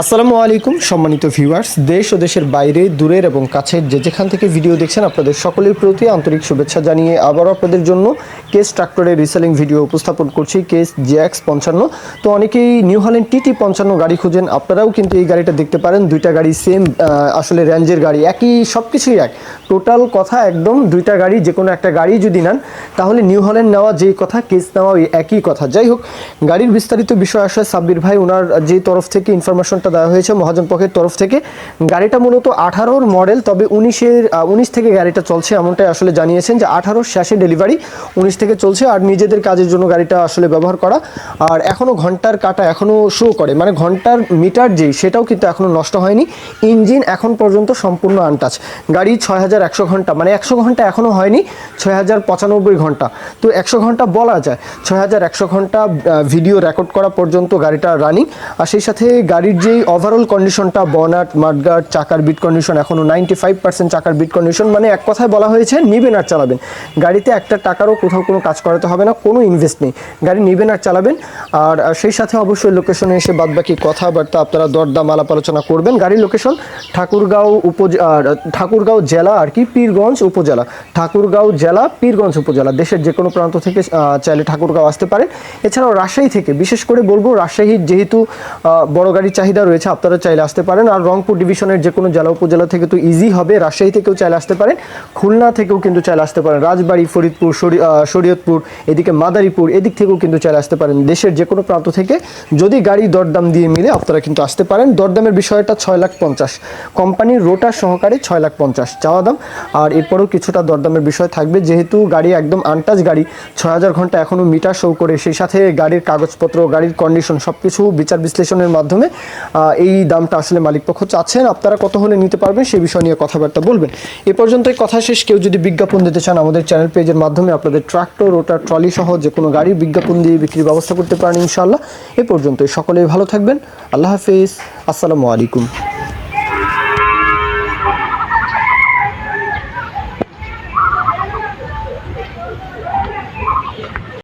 আসসালামু আলাইকুম, সম্মানিত ভিউয়ার্স দেশ ও দেশের বাইরে, দূরের এবং কাছের যে যেখান থেকে ভিডিও দেখছেন, আপনাদের সকলের প্রতি আন্তরিক শুভেচ্ছা জানিয়ে আবারও আপনাদের জন্য কেস ট্রাক্টরের রিসেলিং ভিডিও উপস্থাপন করছি, কেস জেএক্স পঞ্চান্ন। তো অনেকেই নিউ হল্যান্ড টিটি পঞ্চান্ন গাড়ি খুঁজেন, আপনারাও কিন্তু এই গাড়িটা দেখতে পারেন। দুইটা গাড়ি সেম আসলে রেঞ্জের গাড়ি, একই সব কিছুই এক। টোটাল কথা একদম দুইটা গাড়ি যে কোনো একটা গাড়ি যদি নেন, তাহলে নিউ হল্যান্ড নেওয়া যেই কথা কেস নেওয়া একই কথা। যাই হোক, গাড়ির বিস্তারিত বিষয় আসলে সাব্বির ভাই ওনার যে তরফ থেকে ইনফরমেশনটা দেওয়া হয়েছে মহাজন পক্ষের তরফ থেকে। গাড়িটা মূলত আঠারোর মডেল, তবে উনিশের উনিশ থেকে গাড়িটা চলছে এমনটাই আসলে জানিয়েছেন যে আঠারোর শেষে ডেলিভারি উনিশ থেকে চলছে আর নিজেদের কাজের জন্য গাড়িটা আসলে ব্যবহার করা। আর এখনও ঘণ্টার কাটা এখনও শো করে মানে ঘণ্টার মিটার যেই, সেটাও কিন্তু এখনও নষ্ট হয়নি। ইঞ্জিন এখন পর্যন্ত সম্পূর্ণ আনটাচ গাড়ি ছয় হাজার একশো ঘণ্টা মানে একশো ঘণ্টা এখনও হয়নি, ছয় হাজার পঁচানব্বই ঘণ্টা। তো একশো ঘণ্টা বলা যায়, ছয় হাজার একশো ঘণ্টা ভিডিও রেকর্ড করা পর্যন্ত গাড়িটা রানিং আর সেই সাথে গাড়ির যেই ওভারঅল কন্ডিশনটা বনাট মাডগার্ড চাকার বিট কন্ডিশন এখনও নাইনটি ফাইভ পার্সেন্ট চাকার বিট কন্ডিশন মানে এক কথায় বলা হয়েছে নিবেন আর চালাবেন। গাড়িতে একটা টাকারও কোথাও কোনো কাজ করাতে হবে না, কোনো ইনভেস্ট নেই। গাড়ি নিবেন আর চালাবেন, আর সেই সাথে অবশ্যই লোকেশনে এসে বাদবাকি কথাবার্তা আপনারা দরদাম আলাপ আলোচনা করবেন। গাড়ির লোকেশন ঠাকুরগাঁও উপজ ঠাকুরগাঁও জেলা আর কি, পীরগঞ্জ উপজেলা। ঠাকুরগাঁও জেলা, পীরগঞ্জ উপজেলা, দেশের যে কোনো প্রান্ত থেকে চাইলে ঠাকুরগাঁও আসতে পারেন এছাড়াও রাজশাহী থেকে, বিশেষ করে বলব রাজশাহীর যেহেতু বড় গাড়ির চাহিদা রয়েছে, আপনারা চাইলে আসতে পারেন। আর রংপুর ডিভিশনের যে কোনো জেলা উপজেলা থেকে তো ইজি হবে, রাজশাহী থেকেও চাইলে আসতে পারেন। খুলনা থেকেও কিন্তু চাইলে আসতে পারেন। রাজবাড়ি, ফরিদপুর শরী- শরীয়তপুর, এদিকে মাদারীপুর, এদিক থেকেও কিন্তু চাইলে আসতে পারেন। দেশের যে কোনো প্রান্ত থেকে যদি গাড়ি দরদাম দিয়ে মিলে আপনারা কিন্তু আসতে পারেন। দরদামের বিষয়টা ছয় লাখ পঞ্চাশ। কোম্পানির রোটার সহকারে ছয় লাখ পঞ্চাশ চাওয়া দাম। আর এরপরেও কিছুটা দরদামের বিষয় থাকবে। যেহেতু গাড়ি একদম আনটাচ গাড়ি, ছয় হাজার ঘণ্টা এখনও মিটার শো করে, সেই সাথে গাড়ির কাগজপত্র, গাড়ির কন্ডিশন সব কিছু বিচার বিশ্লেষণের মাধ্যমে এই দামটা আসলে মালিকপক্ষ চাচ্ছেন। আপনারা কত হলে নিতে পারবেন সেই বিষয় নিয়ে কথাবার্তা বলবেন। এ পর্যন্তই কথা শেষ। কেউ যদি বিজ্ঞাপন দিতে চান আমাদের চ্যানেল পেজের মাধ্যমে, আপনাদের ট্রাক্টর ওটার ট্রলি সহ যে কোনো গাড়ির বিজ্ঞাপন দিয়ে বিক্রির ব্যবস্থা করতে পারেন ইনশাআল্লাহ। এ পর্যন্তই। সকলেই ভালো থাকবেন। আল্লাহ হাফিজ। আসসালামু আলাইকুম।